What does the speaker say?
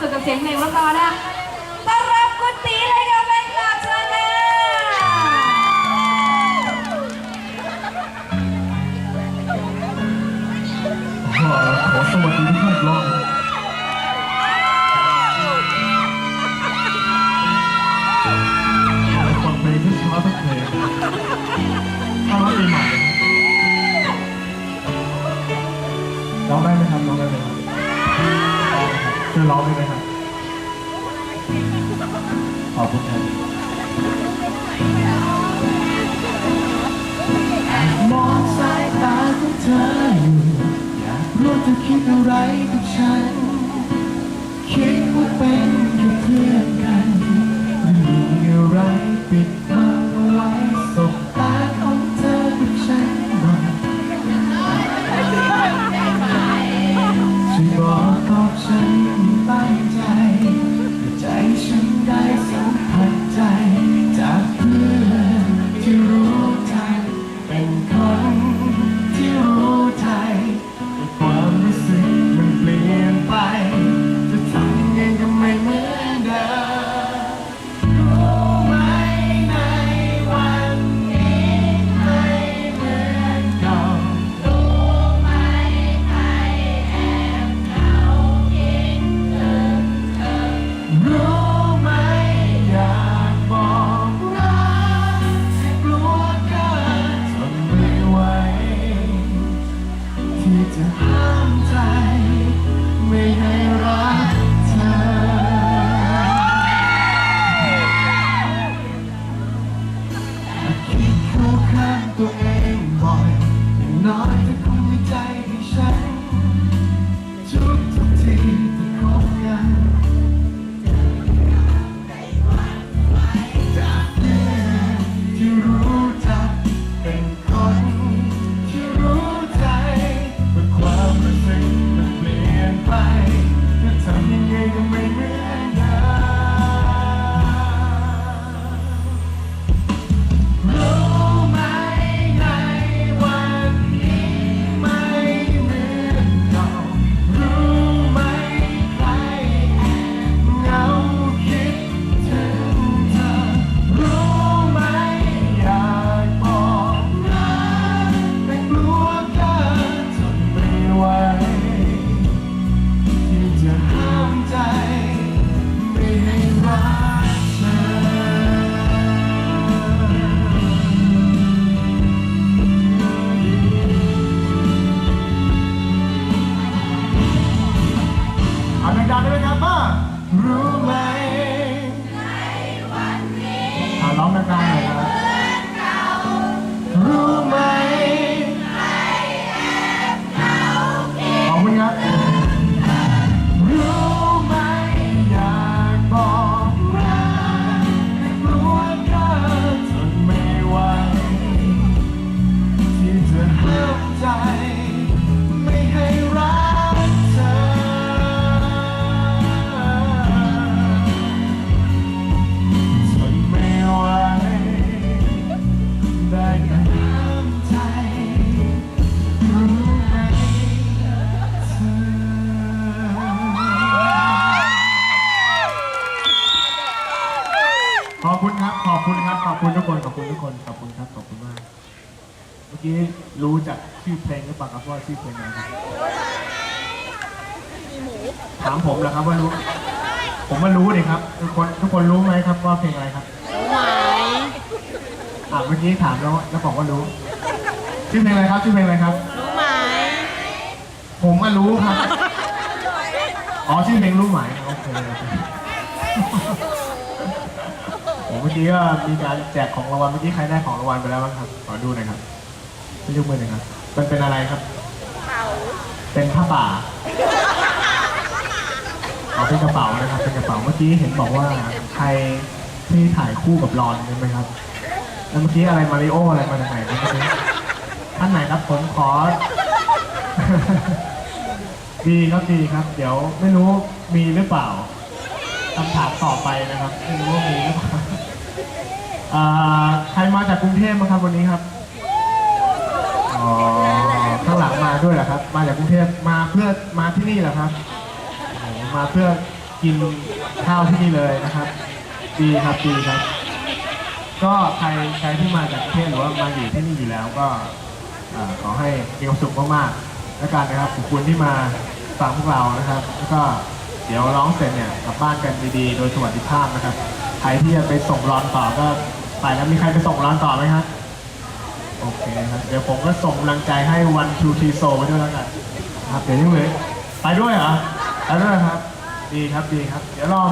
สุขกับเสียงเพลงแล้วต่อนะต้อนรับคุณตีเลยค่ะแฟนคลับเชิญค่ะขอขอสวัสดีทุกท่านอีกรอบ วยร้องได้ไหมครับ ขอบคุณครับมองสายตาของเธออยู่อยากรู้เธอคิดอะไรกับฉัน คิดว่าเป็นแค่เพื่อนกันไม่มีอะไรปิด ขอบคุณครับ ขอบคุณครับ ขอบคุณทุกคน ขอบคุณทุกคน ขอบคุณครับ ขอบคุณมาก เมื่อกี้รู้จักชื่อเพลงหรือเปล่าครับว่าชื่อเพลงอะไรครับ ถามผมเหรอครับว่ารู้ ผมว่ารู้ดิครับ ทุกคนทุกคนรู้ไหมครับว่าเพลงอะไรครับ รู้ไหมอ่าเมื่อกี้ถามแล้วแล้วบอกว่ารู้ ชื่อเพลงอะไรครับ ชื่อเพลงอะไรครับ รู้ไหม ผมก็รู้ครับ อ๋อชื่อเพลงรู้ไหมโอเคโอ เคผมเมื่อกี้ก็มีการแจกของรางวัลเมื่อกี้ใครได้ของรางวัลไปแล้วบ้างครับ ขอดูหน่อยครับช่วยยกมือหน่อยครับ มันเป็นอะไรครับ เป็นผ้าป่าเอาเป็นกระเป๋านะครับ เป็นกระเป๋า เมื่อกี้เห็นบอกว่าใครที่ถ่ายคู่กับรอนใช่ไหมครับ แล้วเมื่อกี้อะไรมาริโออะไรมาจากไหนครับเมื่อกี้ท่านไหนครับผมขอ ดีครับดีครับ เดี๋ยวไม่รู้มีหรือเปล่าคำถามต่อไปนะครับไม่รู้ว่ามีหรือเปล่าอ่า ใครมาจากกรุงเทพมั้างครับวันนี้ครับอ๋อข้างหลังมาด้วยเหรอครับ มาจากกรุงเทพมาเพื่อมาที่นี่เหรอครับโอ้มาเพื่อกินข้าวที่นี่เลยนะครับดีครับดีครับ ก็ใครใครที่มาจากประเทศหรือว่ามาอยู่ที่นี่อยู่แล้วก็ขอให้มีความสุขมากๆแล้วกันนะครับขอบคุณที่มาฟังพวกเรานะครับ แล้วก็เดี๋ยวร้องเสร็จเนี่ยกลับบ้านกันดีๆ โดยสวัสดิภาพนะครับ ใครที่จะไปส่งรอนต่อก็ ไปแล้วมีใครไปส่งรอนต่อไหมครับโอเคครับเดี๋ยวผมก็ส่งกำลังใจให้วันทูทีโซไปด้วยแล้วกันนะครับเดี๋ยวนี่เลยไปด้วยเหรอไปด้วยครับ ดีครับดีครับ เดี๋ยวรอ